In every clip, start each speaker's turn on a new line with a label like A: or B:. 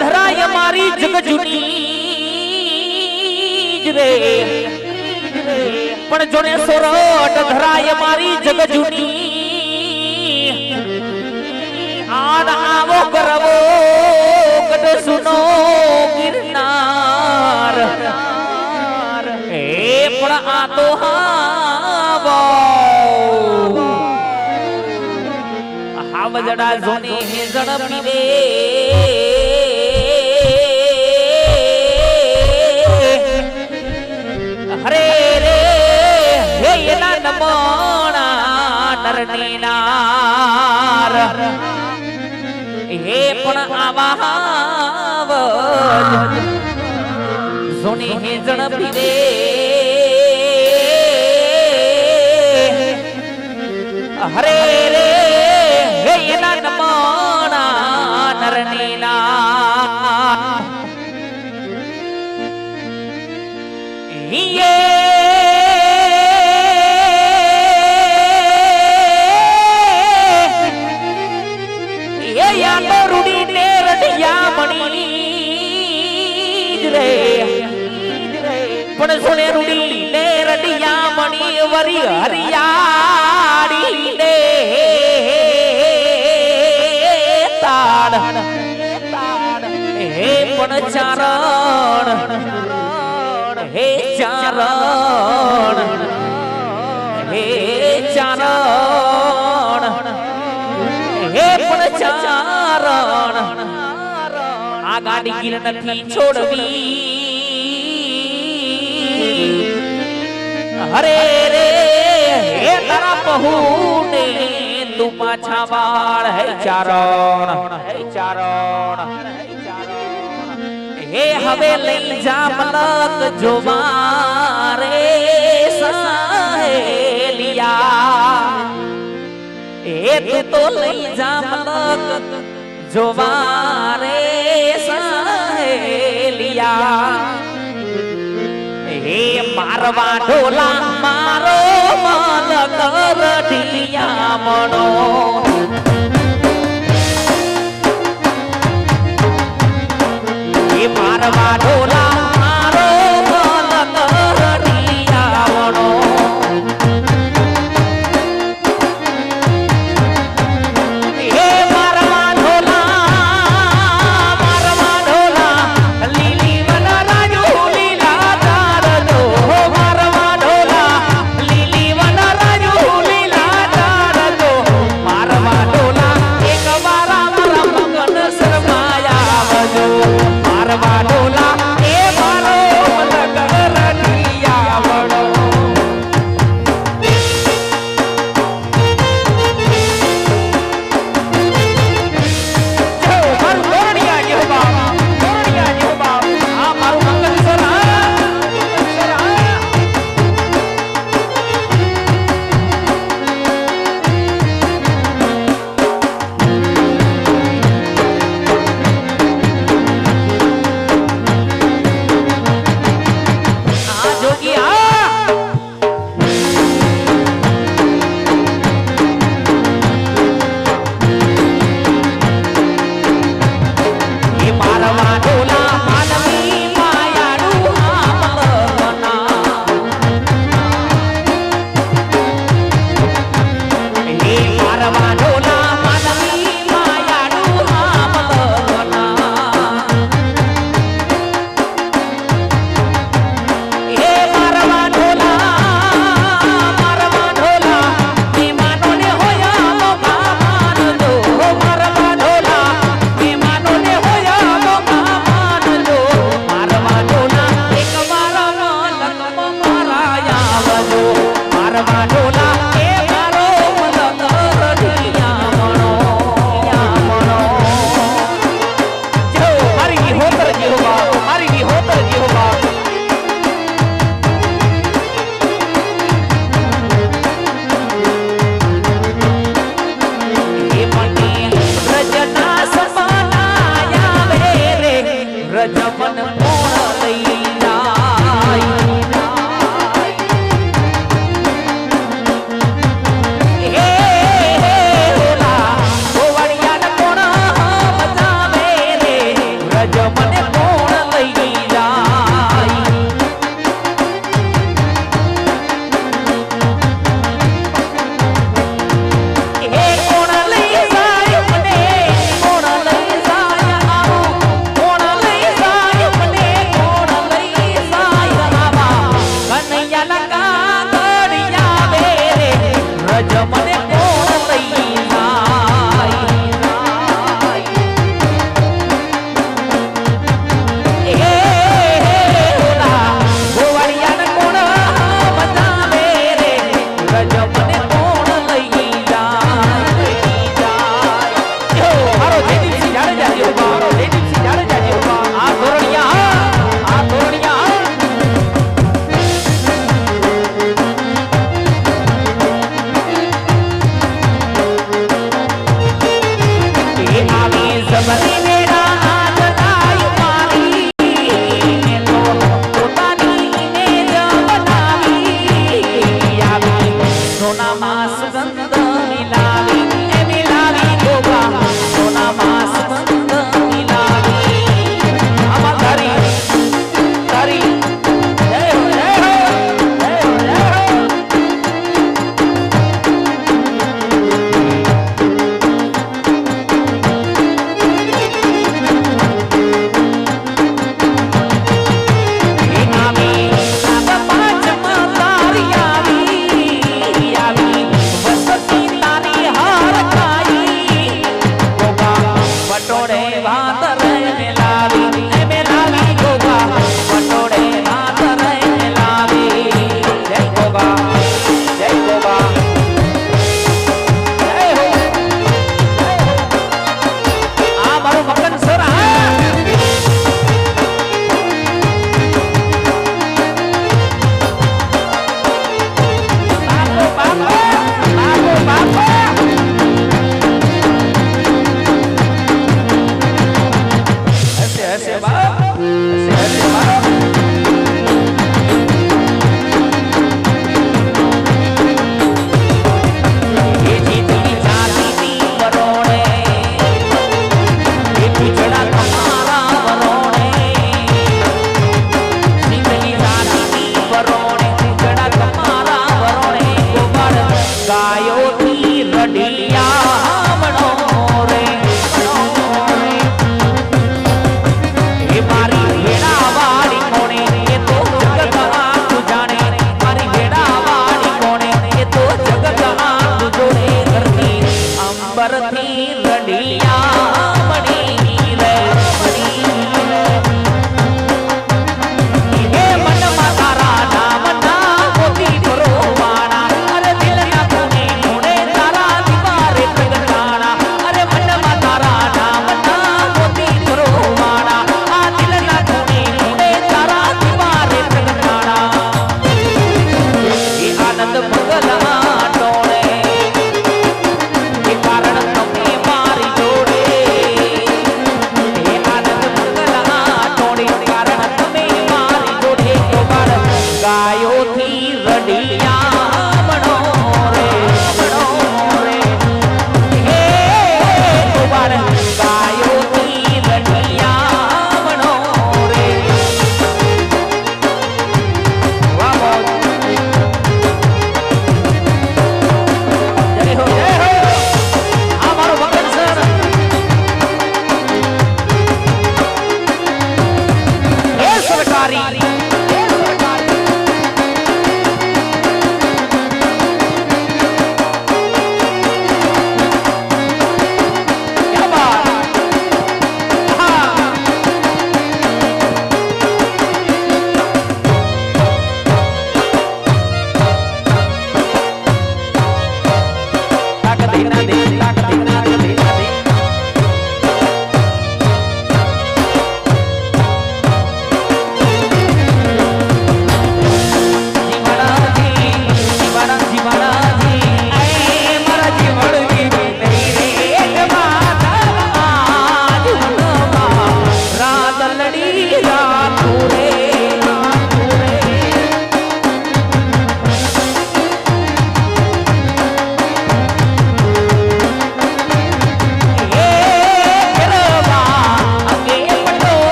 A: ધરાય મારી જગ જૂની રે. પણ જોને સોરઠ ધરાય મારી જગ જૂની આદ આવો કરવો. તો હાવો હાવજડા જોની હેજણ પીવે હરે રે હે પણ આવા જોની હેજણ પીવે. હરે રે હે એના નમણા નરની નાર યે એ યા તો રૂડી ને રડિયા મણી જ રે પણ સુને રૂડી ને રડિયા મણી વરી હરિયાળી ચારણ, હે ચારણ હે ચારણ, હે પણ ચારણ, આ ગાડી ગીર નથી છોડવી. હરે રે, હે તારા બહુ ને તું પાછા વાળ, હે ચારણ હે ચારણ. હે હવે લઈ જા મલક જોવા રે સહેલિયા. એ તું તો લઈ જા મલક જોવા રે સહેલિયા. હે મારવા ઢોલા મારો મલક રઢિયા મણો. મારવા ઢોલા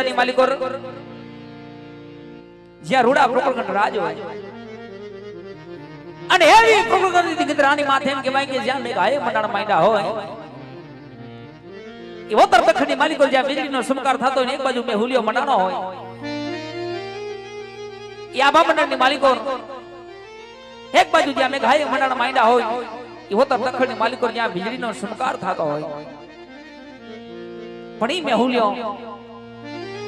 A: અને માલિકો જ્યાં રૂડા પ્રકરણ રાજ હોય. અને એવી પ્રકૃતિ ગીતરાની માથે એમ કહેવાય કે જ્યાં મેં હાય મંડાણ માંડા હોય, એ વતર દખણની માલિકો જ્યાં વીજળીનો સમકાર થતો હોય એક બાજુ મેહુલિયો મંડાણો હોય, એ આભા મંડળની માલિકો એક બાજુ જ્યાં મેં હાય મંડાણ માંડા હોય, એ વતર દખણની માલિકો જ્યાં વીજળીનો સમકાર થતો હોય. પણ ઈ મેહુલિયો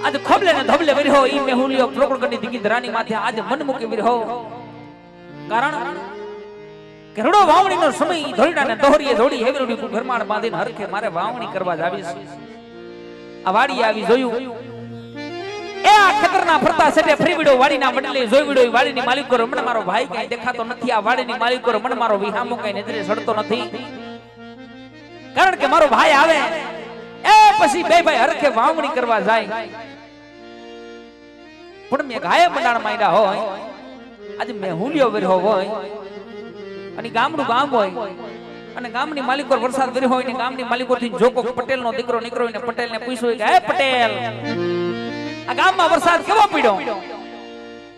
A: આજે ખોબલે ને ધબલે વિરહો ઈ મેહુલિયો પ્રકૃતિ દીકી ધરાની માથે આજ મન મૂકી વિરહો કારણ કે વાવણી નો સમય ઈ ધોરડાને દોહરીએ ધોડી હેવરડી ઘરમાળ બાંધીને હરખે મારે વાવણી કરવા જાવીશ આ વાડી આવી જોયું. એ આ ખેતરના ફરતા સેટે ફરી વિડો વાડીના મંડલે જોઈ વિડો વાડીની માલિક કરો, મને મારો ભાઈ કઈ દેખાતો નથી. આ વાડીની માલિકો કરો, મને મારો વિહામો કઈ નજરે સડતો નથી. કારણ કે મારો ભાઈ આવે. એ પછી બે ભાઈ હરખે વાવણી કરવા જાય. પણ મેં ગાય મંડાણ માંડ્યા હોય, આજે મેં હુલિયો વર્યો હોય, અને ગામનું ગામ હોય, અને ગામની માલિકો વરસાદ વર્યો હોય ને ગામની માલિકો થી જોકો પટેલ નો દીકરો, નીકળ્યો ને પટેલ ને પૂછ્યું કે, હે પટેલ, આ ગામમાં વરસાદ કેવો પડ્યો?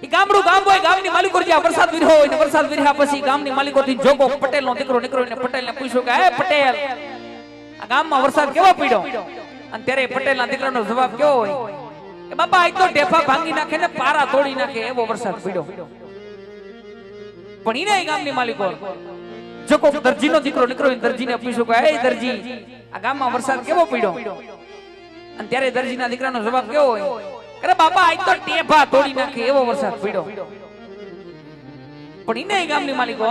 A: એ ગામડું ગામ હોય, ગામની માલિકો જ્યાં વરસાદ વિર્યો હોય ને વરસાદ વિર્યા પછી ગામની માલિકો થી જોકો પટેલ નો દીકરો નીકળ્યો ને પટેલ ને પૂછ્યું કે, હે પટેલ આ ગામમાં વરસાદ કેવો પડ્યો? અને ત્યારે પટેલના દીકરાનો જવાબ કેવો હોય? કે બાપા આ તો ઢેફા ભાંગી નાખે ને પારા તોડી નાખે એવો વરસાદ પડ્યો. પણ એને ગામની માલિકો જો કોઈ દરજીનો દીકરો નીકળ્યો હોય દરજીને પૂછ્યું કે એ દરજી આ ગામમાં વરસાદ કેવો પડ્યો? અને ત્યારે દરજીના દીકરાનો જવાબ કેવો હોય? અરે બાપા આજ તો ટેફા તોડી નાખે એવો વરસાદ પડ્યો. પણ એને ગામની માલિકો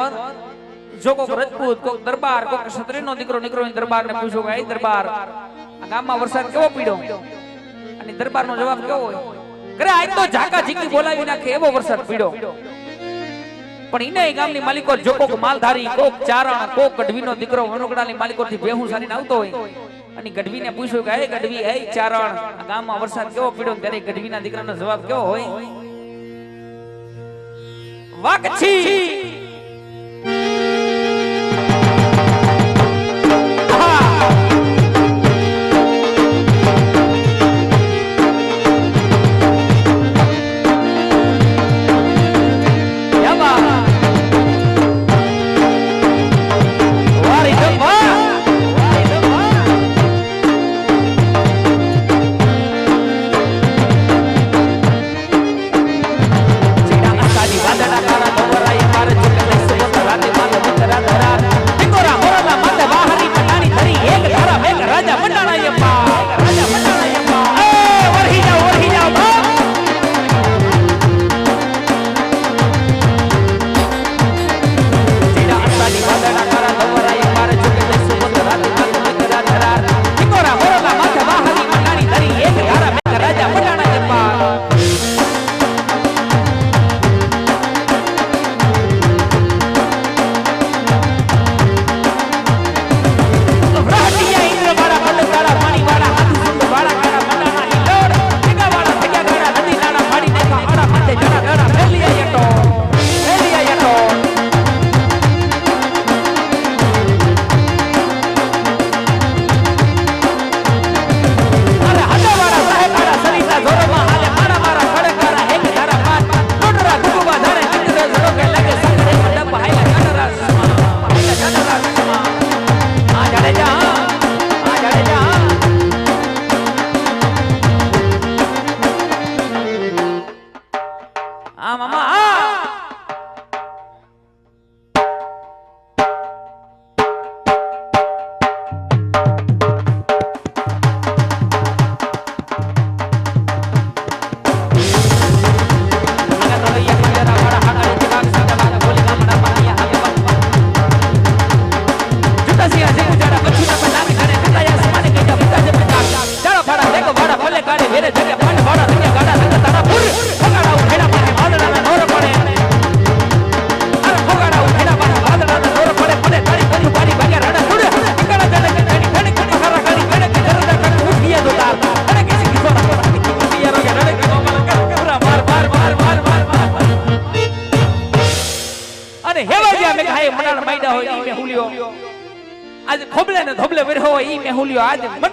A: જો કોક રજપૂત, કોક દરબાર, કોક ક્ષત્રિયનો દીકરો, નીકળ્યો દરબાર ને પૂછો કે દરબાર ગામમાં વરસાદ કેવો પડ્યો? અને દરબારનો જવાબ કેવો હોય? કરે આજ તો ઝાકા ઝીકી બોલાવી નાખે, એવો વરસાદ પડ્યો. પણ એને ગામની માલિકો જો કોક માલધારી, કોક ચારણ, કોક ગઢવીનો દીકરો વનોગડાની માલિકો થી ભેહું સારીને આવતો હોય અને ગઢવીને પૂછ્યું કે, હે ગઢવી, હે ચારણ ગામમાં વરસાદ કેવો પડ્યો? ત્યારે ગઢવીના દીકરાનો જવાબ કેવો હોય? વાકછી માંડ્યા હોય ઈ મેં હુલ્યો આજે